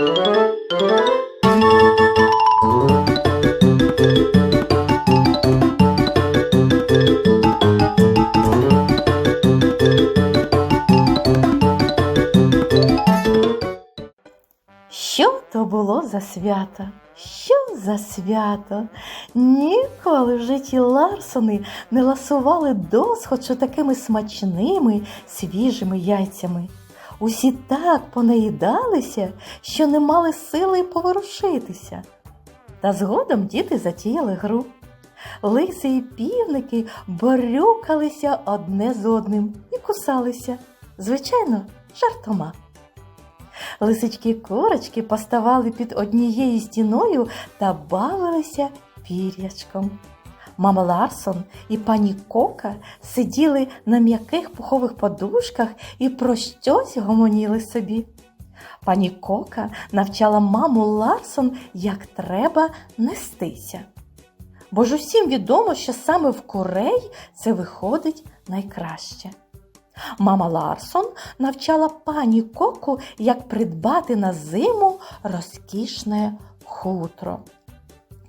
Що то було за свято? Що за свято? Ніколи в житті Ларсони не ласували досхочу такими смачними свіжими яйцями. Усі так понеїдалися, що не мали сили поворушитися. Та згодом діти затіяли гру. Лиси і півники борюкалися одне з одним і кусалися, звичайно, жартома. Лисички курочки поставали під однією стіною та бавилися пір'ячком. Мама Ларсон і пані Кока сиділи на м'яких пухових подушках і про щось гомоніли собі. Пані Кока навчала маму Ларсон, як треба нестися. Бо ж усім відомо, що саме в курей це виходить найкраще. Мама Ларсон навчала пані Коку, як придбати на зиму розкішне хутро.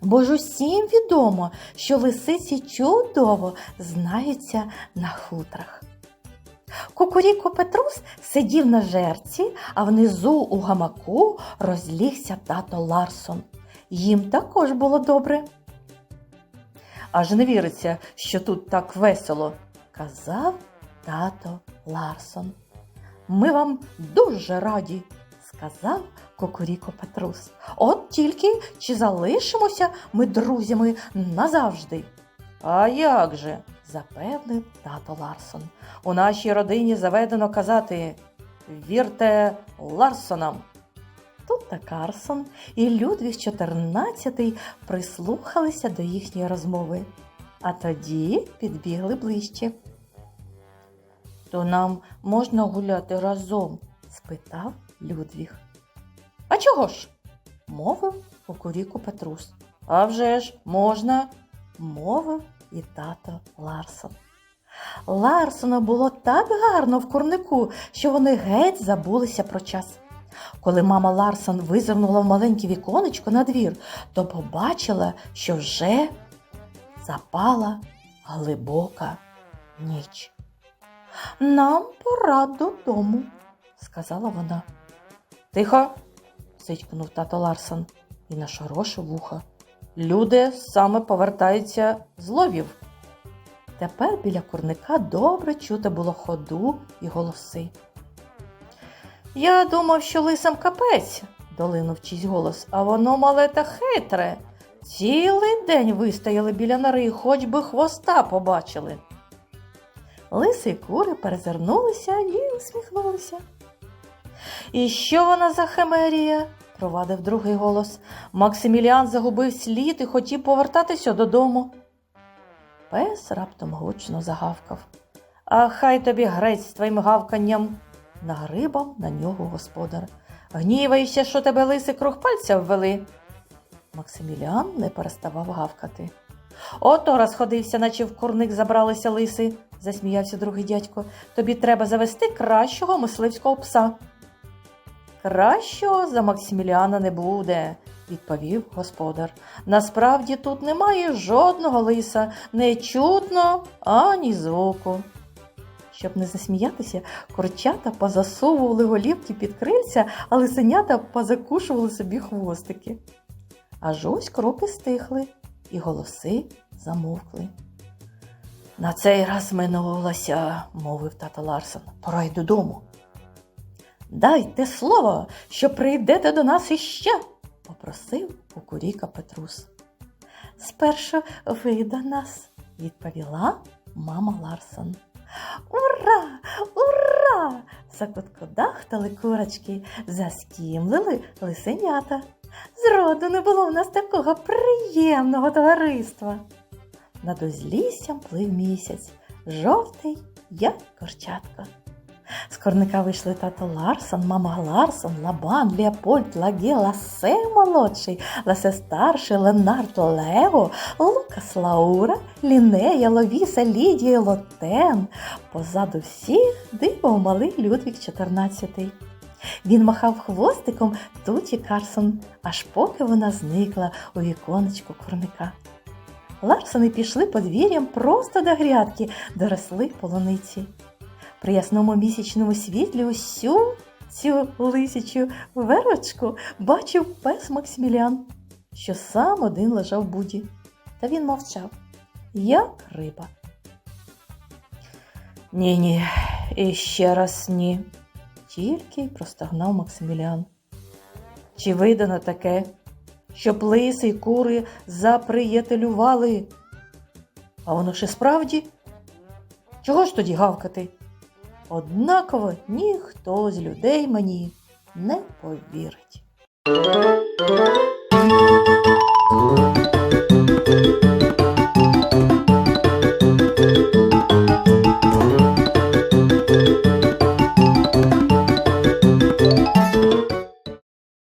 Бо ж усім відомо, що лисиці чудово знаються на хутрах. Кукуріко Петрус сидів на жерці, а внизу у гамаку розлігся тато Ларсон. Їм також було добре. Аж не віриться, що тут так весело, казав тато Ларсон. Ми вам дуже раді, сказав Кокоріко Петрус. От тільки чи залишимося ми друзями назавжди? А як же? запевнив тато Ларсон. У нашій родині заведено казати вірте Ларсонам. Тут та Карсон і Людвіг XIV прислухалися до їхньої розмови, а тоді підбігли ближче. То нам можна гуляти разом? спитав Людвіг. А чого ж? мовив кукуріку Петрус. А вже ж можна, мовив і тато Ларсон. Ларсона було так гарно в курнику, що вони геть забулися про час. Коли мама Ларсон визирнула в маленьке віконечко на двір, то побачила, що вже запала глибока ніч. Нам пора додому, сказала вона. Тихо, сичкнув тато Ларсон і нашорошив вуха. Люди саме повертаються з ловів. Тепер біля курника добре чути було ходу і голоси. Я думав, що лисам капець, долинув чийсь голос, а воно мале та хитре. Цілий день вистояли біля нори, хоч би хвоста побачили. Лиси й кури перезирнулися і усміхнулися. І що вона за химерія? провадив другий голос. Максиміліан загубив слід і хотів повертатися додому. Пес раптом гучно загавкав. А хай тобі грець з твоїм гавканням. Нагрибав на нього господар. Гнівайся, що тебе лиси круг пальця ввели. Максиміліан не переставав гавкати. Ото розходився, наче в курник забралися лиси, засміявся другий дядько. Тобі треба завести кращого мисливського пса. Кращого за Максиміліана не буде, відповів господар. Насправді тут немає жодного лиса, не чутно ані звуку. Щоб не засміятися, курчата позасовували голівки під крильця, а лисенята позакушували собі хвостики. Аж ось кроки стихли, і голоси замовкли. На цей раз минулося, мовив тато Ларсон. Пора й додому. Дайте слово, що прийдете до нас іще, попросив кукуріка Петрус. Спершу ви до нас, відповіла мама Ларсон. Ура! Ура! Закуткодахтали курочки, заскімлили лисенята. Зроду не було в нас такого приємного товариства. Над узліссям плив місяць, жовтий, як корчатко. З корника вийшли тато Ларсон, мама Ларсон, Лабан, Леопольд, Лаге, Ласе молодший, Ласе старший, Ленард Лео, Лукас Лаура, Лінея, Ловіса, Лідія, Лотен. Позаду всіх дивов малий Людвік XIV. Він махав хвостиком Туті Карсон, аж поки вона зникла у віконечку курника. Ларсони пішли подвір'ям просто до грядки, де росли полуниці. При ясному місячному світлі усю цю лисячу верочку бачив пес Максимілян, що сам один лежав в буді. Та він мовчав, як риба. Ні, ні, і ще раз ні, тільки й простогнав Максимілян. Чи видано таке, щоб лиси й кури заприятелювали? А воно і справді? Чого ж тоді гавкати? Однаково ніхто з людей мені не повірить.